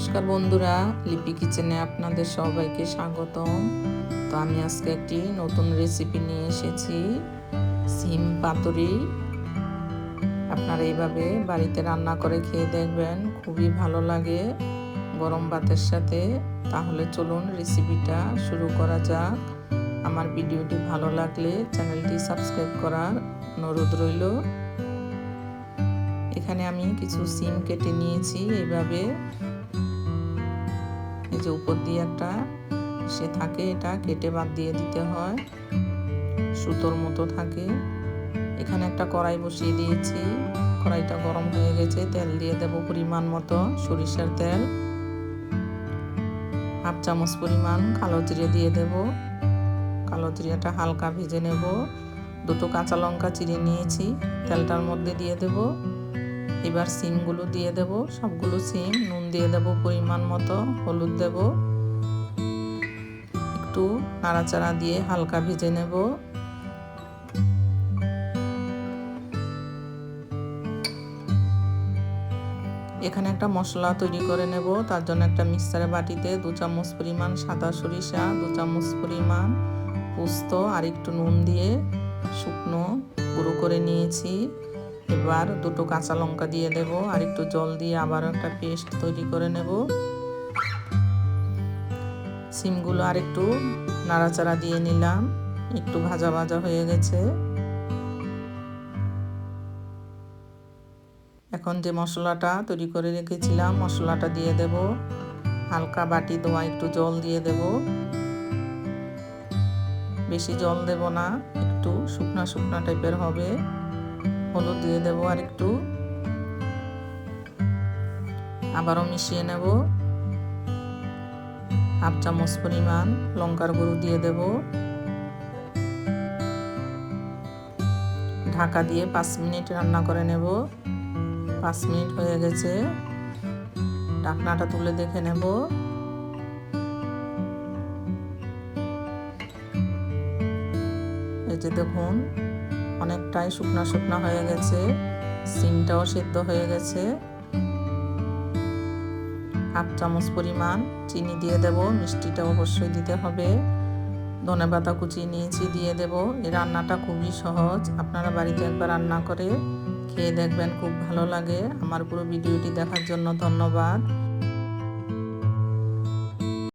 নমস্কার বন্ধুরা, লিপি কিচেনে আপনাদের সবাইকে স্বাগতম। তো আমি আজকে একটি নতুন রেসিপি নিয়ে এসেছি, সিম পাতুরি। আপনারা এইভাবে বাড়িতে রান্না করে খেয়ে দেখবেন, খুবই ভালো লাগে গরম ভাতের সাথে। তাহলে চলুন রেসিপিটা শুরু করা যাক। আমার ভিডিওটি ভালো লাগলে চ্যানেলটি সাবস্ক্রাইব করার অনুরোধ রইল। এখানে আমি কিছু সিম কেটে নিয়েছি, এইভাবে এই যে উপর দিয়ে একটা সে থাকে, এটা কেটে বাদ দিয়ে দিতে হয়। সুতোর মতো থাকে। এখানে একটা কড়াই বসিয়ে দিয়েছি। কড়াইটা গরম হয়ে গেছে, তেল দিয়ে দেব পরিমাণ মতো সরিষার তেল। হাফ চামচ পরিমাণ কালো জিরে দিয়ে দেব। কালো জিরাটা হালকা ভেজে নেব। দুটো কাঁচা লঙ্কা চিড়ে নিয়েছি, তেলটার মধ্যে দিয়ে দেব। এবার সিমগুলো দিয়ে দেব। সবগুলো সিম, নুন দিয়ে দেব পরিমাণ মতো, হলুদ দেব। একটু নাড়াচাড়া দিয়ে হালকা ভেজে নেব। এখানে একটা মশলা তৈরি করে নেব। তার জন্য একটা মিক্সারের বাটিতে দু চামচ পরিমাণ সাদা সরিষা, দু চামচ পরিমাণ পোস্ত, আর একটু নুন দিয়ে শুকনো গুঁড়ো করে নিয়েছি। এবার দুটো কাঁচা লঙ্কা দিয়ে দেব আর একটু জল দিয়ে আবার একটা পেস্ট তৈরি করে নেব। সিমগুলো আর একটু নাড়াচাড়া দিয়ে নিলাম, একটু ভাজা ভাজা হয়ে গেছে। এখন যে মশলাটা তৈরি করে রেখেছিলাম, মশলাটা দিয়ে দেব। হালকা বাটি দোয়া একটু জল দিয়ে দেব। বেশি জল দেব না, একটু শুকনা শুকনা টাইপের হবে। হলুদ দিয়ে দেব আর একটু। আবারও মিশিয়ে নেব। হাফ চামচ পরিমাণ লঙ্কার গুঁড়ো দিয়ে দেব। ঢাকা দিয়ে পাঁচ মিনিট রান্না করে নেব। পাঁচ মিনিট হয়ে গেছে। ঢাকনাটা তুলে দেখে নেব। এই যে দেখুন অনেকটাই শুকনা শুকনা হয়ে গেছে। সিমটাও সেদ্ধ হয়ে গেছে। হাফ চামচ পরিমাণ চিনি দিয়ে দেব মিষ্টিটা অবশ্যই দিতে হবে। ধনে পাতা কুচি নিয়েছি, দিয়ে দেব। এই রান্নাটা খুবই সহজ। আপনারা বাড়িতে একবার রান্না করে খেয়ে দেখবেন, খুব ভালো লাগে। আমার পুরো ভিডিওটি দেখার জন্য ধন্যবাদ।